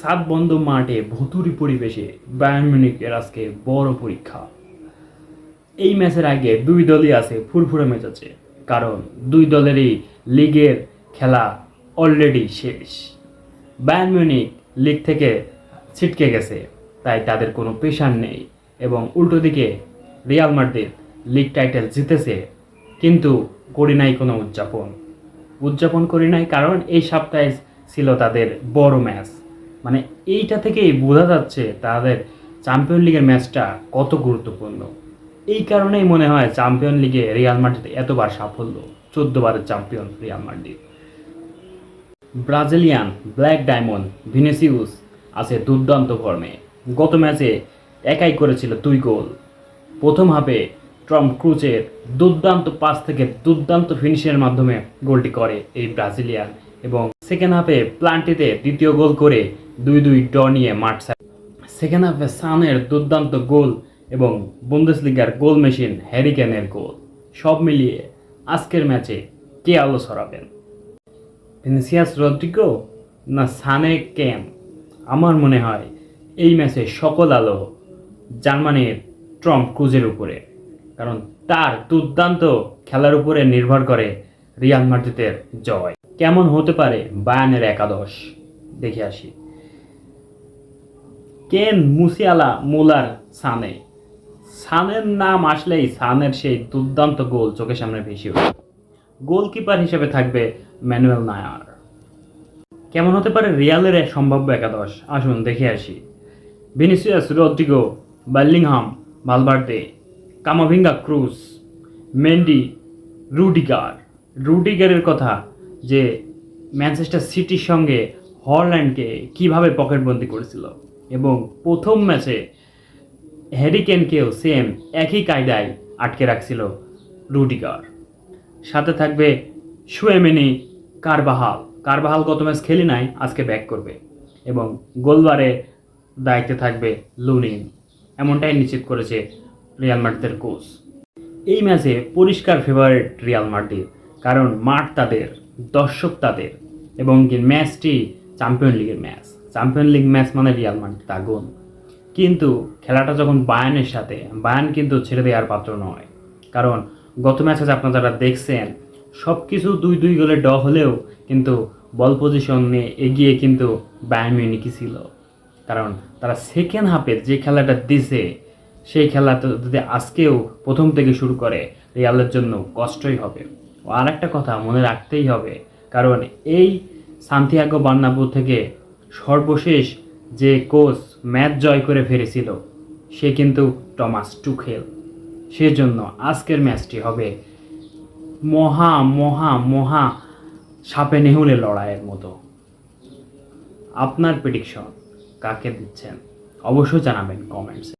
সাত বন্ধ মাঠে ভুতুরি পরিবেশে মিউনিকের আজকে বড় পরীক্ষা। এই ম্যাচের আগে দুই দলই আছে ফুরফুরে ম্যাচ আছে কারণ দুই দলেরই লিগের খেলা অলরেডি শেষ। বায়ার্ন মিউনিক লিগ থেকে ছিটকে গেছে, তাই তাদের কোনো পেশার নেই এবং উল্টো দিকে রিয়াল মাদ্রিদ লিগ টাইটেল জিতেছে, কিন্তু করি নাই কোনো উদযাপন। উদযাপন করি নাই কারণ এই সপ্তাহে ছিল তাদের বড় ম্যাচ। মানে এইটা থেকেই বোঝা যাচ্ছে তাদের চ্যাম্পিয়ন লিগের ম্যাচটা কত গুরুত্বপূর্ণ। এই কারণেই মনে হয় চ্যাম্পিয়ন লিগে রিয়াল মাদ্রিদ এতবার সাফল্য চোদ্দ বারের champion Real Madrid Brazilian black diamond Vinicius আছে দুর্দান্ত ফর্মে গত ম্যাচে একাই করেছিল দুই গোল। প্রথম হাফে ট্রম ক্রুজের দুর্দান্ত পাস থেকে দুর্দান্ত ফিনিশের মাধ্যমে গোলটি করে এই ব্রাজিলিয়ান। এবং সেকেন্ড হাফে প্লান্টিতে দ্বিতীয় গোল করে দুই দুই ড নিয়ে মাঠ সেকেন্ড হাফে সানের দুর্দান্ত গোল এবং বুন্দেসলিগার গোল মেশিন হ্যারিকেনের গোল সব মিলিয়ে আজকের ম্যাচে কে আলো ছড়াবেন? ভিনিসিয়াস রদ্রিগো না সানে কেন আমার মনে হয় এই ম্যাচে সকল আলো জার্মানির ট্রম্প ক্রুজের উপরে। কারণ তার দুর্দান্ত খেলার উপরে নির্ভর করে রিয়াল মাদ্রিদের জয়। কেমন হতে পারে বায়ানের একাদশ? দেখে আসি। কেন মুসিয়ালা মুলার সানে সানের নাম আসলেই সানের সেই দুর্দান্ত গোল চোখের সামনে ভেসে ওঠে। গোলকিপার হিসেবে থাকবে ম্যানুয়েল নায়ার। কেমন হতে পারে রিয়ালের এক সম্ভাব্য একাদশ? আসুন দেখে আসি। Vinicius, Rodrygo, Bellingham, Valverde, Camavinga, Kroos, Mendy, Rudiger. রুডিগারের কথা যে ম্যানচেস্টার সিটির সঙ্গে হল্যান্ডকে কীভাবে পকেটবন্দি করেছিল। এবং প্রথম ম্যাচে হ্যারিকেনকেও সেম একই কায়দায় আটকে রাখছিল রুডিগার। সাথে থাকবে সুয়েমিনি কারবাহাল। কারবাহাল গত ম্যাচ খেলি নাই, আজকে ব্যাক করবে। এবং গোলবারে দায়িত্বে থাকবে লুনিন। এমনটাই নিশ্চিত করেছে রিয়াল মার্টিদের কোচ। এই ম্যাচে পরিষ্কার ফেভারিট রিয়াল মার্টির কারণ মাঠ তাদের দর্শক তাদের। এবং ম্যাচটি চ্যাম্পিয়ন লিগের ম্যাচ। চ্যাম্পিয়ন লিগ ম্যাচ মানে রিয়াল মার্টির আগুন কিন্তু খেলাটা যখন বায়ানের সাথে, বায়ান কিন্তু ছেড়ে দেওয়ার পাত্র নয়। কারণ গত ম্যাচে আপনারা যারা দেখছেন সব কিছু দুই দুই গোলে ড হলেও কিন্তু বল পজিশন নিয়ে এগিয়ে কিন্তু বায়ান মিউনিকই ছিল। কারণ তারা সেকেন্ড হাফের যে খেলাটা দিছে, সেই খেলাটা যদি আজকেও প্রথম থেকে শুরু করে রিয়ালের জন্য কষ্টই হবে। আর একটা কথা মনে রাখতেই হবে, কারণ এই সান্তিয়াগো বান্নাপুর থেকে সর্বশেষ যে কোচ ম্যাচ জয় করে ফিরেছিল, সে কিন্তু টমাস টুখেল। সেজন্য আজকের ম্যাচটি হবে মহা মহা মহা সাপে নেহুলে লড়াইয়ের মতো। আপনার প্রেডিকশন কাকে দিচ্ছেন? অবশ্যই জানাবেন কমেন্টসে।